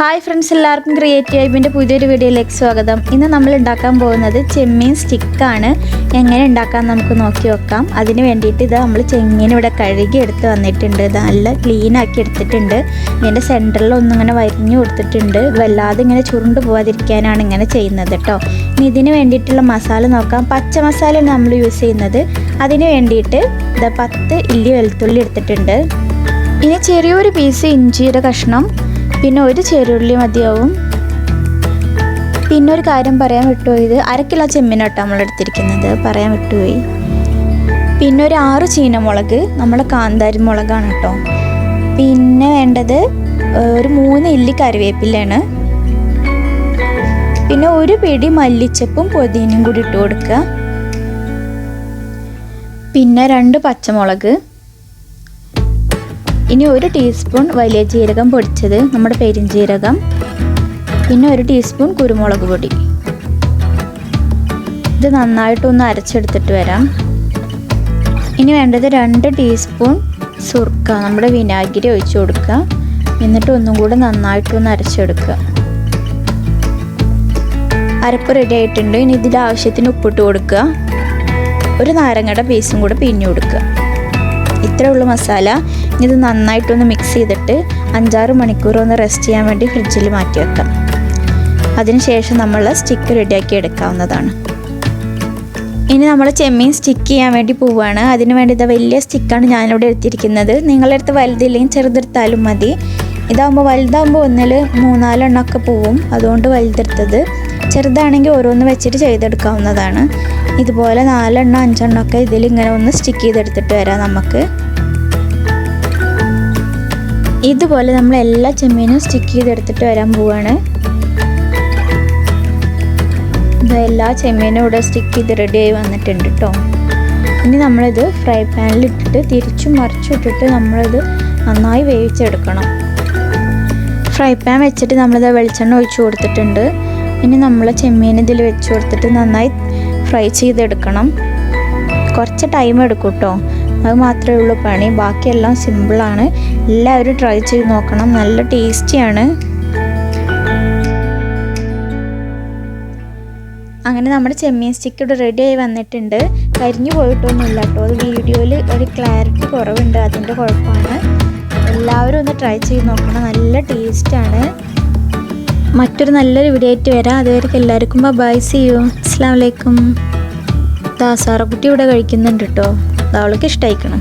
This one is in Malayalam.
ഹായ് ഫ്രണ്ട്സ് എല്ലാവർക്കും ക്രിയേറ്റീവ് ഐബിന്റെ പുതിയൊരു വീഡിയോയിലേക്ക് സ്വാഗതം. ഇന്ന് നമ്മൾ ഉണ്ടാക്കാൻ പോകുന്നത് ചെമ്മീൻ സ്റ്റിക്കാണ് എങ്ങനെ ഉണ്ടാക്കാൻ നമുക്ക് നോക്കി വെക്കാം അതിന് വേണ്ടിയിട്ട് ഇത് നമ്മൾ ചെമ്മീൻ ഇവിടെ കഴുകി എടുത്ത് വന്നിട്ടുണ്ട്. നല്ല ക്ലീൻ ആക്കി എടുത്തിട്ടുണ്ട്. ഇതിന്റെ സെന്ററിൽ ഒന്നും ഇങ്ങനെ വരിഞ്ഞു കൊടുത്തിട്ടുണ്ട്. വല്ലാതെ ഇങ്ങനെ ചുരുണ്ട് പോവാതിരിക്കാനാണ് ഇങ്ങനെ ചെയ്യുന്നത് കേട്ടോ ഇനി ഇതിന് വേണ്ടിയിട്ടുള്ള മസാല നോക്കാം. പച്ച മസാലയാണ് നമ്മൾ യൂസ് ചെയ്യുന്നത്. അതിന് വേണ്ടിയിട്ട് ഇത് പത്ത് ഇല്ലി വെളുത്തുള്ളി എടുത്തിട്ടുണ്ട്. ഇനി ചെറിയൊരു പീസ് ഇഞ്ചിയുടെ കഷ്ണം പിന്നെ ഒരു ചെറുള്ളി മതിയാവും. പിന്നെ ഒരു കാര്യം പറയാൻ വിട്ടുപോയി ഇത് അര കിലോ നമ്മൾ എടുത്തിരിക്കുന്നത്. പറയാൻ വിട്ടുപോയി പിന്നെ ഒരു ആറ് ചീനമുളക് നമ്മുടെ കാന്താരി മുളകാണ് കേട്ടോ. പിന്നെ വേണ്ടത് ഒരു മൂന്ന് ഇല്ലി കറിവേപ്പിലാണ് പിന്നെ ഒരു പിടി മല്ലിച്ചപ്പും പൊതിനും കൂടി ഇട്ട് കൊടുക്കുക. പിന്നെ രണ്ട് പച്ചമുളക് ഇനി ഒരു ടീസ്പൂൺ വലിയ ജീരകം പൊടിച്ചത് നമ്മുടെ പെരിഞ്ജീരകം പിന്നെ ഒരു ടീസ്പൂൺ കുരുമുളക് പൊടി. ഇത് നന്നായിട്ടൊന്ന് അരച്ചെടുത്തിട്ട് വരാം. ഇനി വേണ്ടത് രണ്ട് ടീസ്പൂൺ സുർക്ക നമ്മുടെ വിനാഗിരി ഒഴിച്ചു കൊടുക്കുക. എന്നിട്ട് ഒന്നും കൂടെ നന്നായിട്ടൊന്ന് അരച്ചെടുക്കുക. അരപ്പ് റെഡി ആയിട്ടുണ്ട്. ഇനി ഇതിൽ ആവശ്യത്തിന് ഉപ്പിട്ട് കൊടുക്കുക. ഒരു നാരങ്ങയുടെ പീസും കൂടെ പിഴിഞ്ഞു കൊടുക്കുക. ഇത്രേ ഉള്ളൂ മസാല. ഇത് നന്നായിട്ടൊന്ന് മിക്സ് ചെയ്തിട്ട് അഞ്ചാറ് മണിക്കൂർ ഒന്ന് റെസ്റ്റ് ചെയ്യാൻ വേണ്ടി ഫ്രിഡ്ജിൽ മാറ്റി വെക്കാം. അതിനുശേഷം നമ്മൾ സ്റ്റിക്ക് റെഡിയാക്കി എടുക്കാവുന്നതാണ്. ഇനി നമ്മൾ ചെമ്മീൻ സ്റ്റിക്ക് ചെയ്യാൻ വേണ്ടി പോവുകയാണ് അതിന് വേണ്ടി ഇത് വലിയ സ്റ്റിക്കാണ് ഞാനിവിടെ എടുത്തിരിക്കുന്നത്. നിങ്ങളുടെ അടുത്ത് വലുതില്ലെങ്കിൽ ചെറുതെടുത്താലും മതി. ഇതാകുമ്പോൾ വലുതാകുമ്പോൾ ഒന്നിൽ മൂന്നാലെണ്ണമൊക്കെ പോവും. അതുകൊണ്ട് വലുതെടുത്തത് ചെറുതാണെങ്കിൽ ഓരോന്ന് വെച്ചിട്ട് ചെയ്തെടുക്കാവുന്നതാണ്. ഇതുപോലെ നാലെണ്ണം അഞ്ചെണ്ണം ഒക്കെ ഇതിൽ ഇങ്ങനെ ഒന്ന് സ്റ്റിക്ക് ചെയ്തെടുത്തിട്ട് വരാം നമുക്ക്. ഇതുപോലെ നമ്മൾ എല്ലാ ചെമ്മീനും സ്റ്റിക്ക് ചെയ്തെടുത്തിട്ട് വരാൻ പോവാണ്. എല്ലാ ചെമ്മീനും ഇവിടെ സ്റ്റിക്ക് ചെയ്ത് റെഡി ആയി വന്നിട്ടുണ്ട് കേട്ടോ ഇനി നമ്മളിത് ഫ്രൈ പാനിൽ ഇട്ടിട്ട് തിരിച്ചും മറിച്ചും ഇട്ടിട്ട് നമ്മളിത് നന്നായി വേവിച്ചെടുക്കണം. ഫ്രൈ പാൻ വെച്ചിട്ട് നമ്മളിത് വെളിച്ചെണ്ണ ഒഴിച്ചു കൊടുത്തിട്ടുണ്ട്. ഇനി നമ്മൾ ചെമ്മീൻ ഇതിൽ വെച്ച് കൊടുത്തിട്ട് നന്നായി ഫ്രൈ ചെയ്തെടുക്കണം. കുറച്ച് ടൈം എടുക്കും കേട്ടോ അത് മാത്രമേ ഉള്ളൂ പണി. ബാക്കിയെല്ലാം സിമ്പിളാണ് എല്ലാവരും ട്രൈ ചെയ്ത് നോക്കണം. നല്ല ടേസ്റ്റിയാണ് അങ്ങനെ നമ്മുടെ ചെമ്മീൻ സ്റ്റിക്ക് ഇവിടെ റെഡി ആയി വന്നിട്ടുണ്ട്. കരിഞ്ഞു പോയിട്ടൊന്നുമില്ല കേട്ടോ. അത് വീഡിയോയിൽ ഒരു ക്ലാരിറ്റി കുറവുണ്ട്. അതിന്റെ കുഴപ്പമാണ്. എല്ലാവരും ഒന്ന് ട്രൈ ചെയ്ത് നോക്കണം. നല്ല ടേസ്റ്റാണ് മറ്റൊരു നല്ലൊരു വീഡിയോ ആയിട്ട് വരാം. അതുവരെ എല്ലാവർക്കും ബൈ സി യു അസ്സാം വലൈക്കും ദാസാറക്കുട്ടി ഇവിടെ കഴിക്കുന്നുണ്ട് കേട്ടോ അവൾക്ക് ഇഷ്ടമായിക്കണം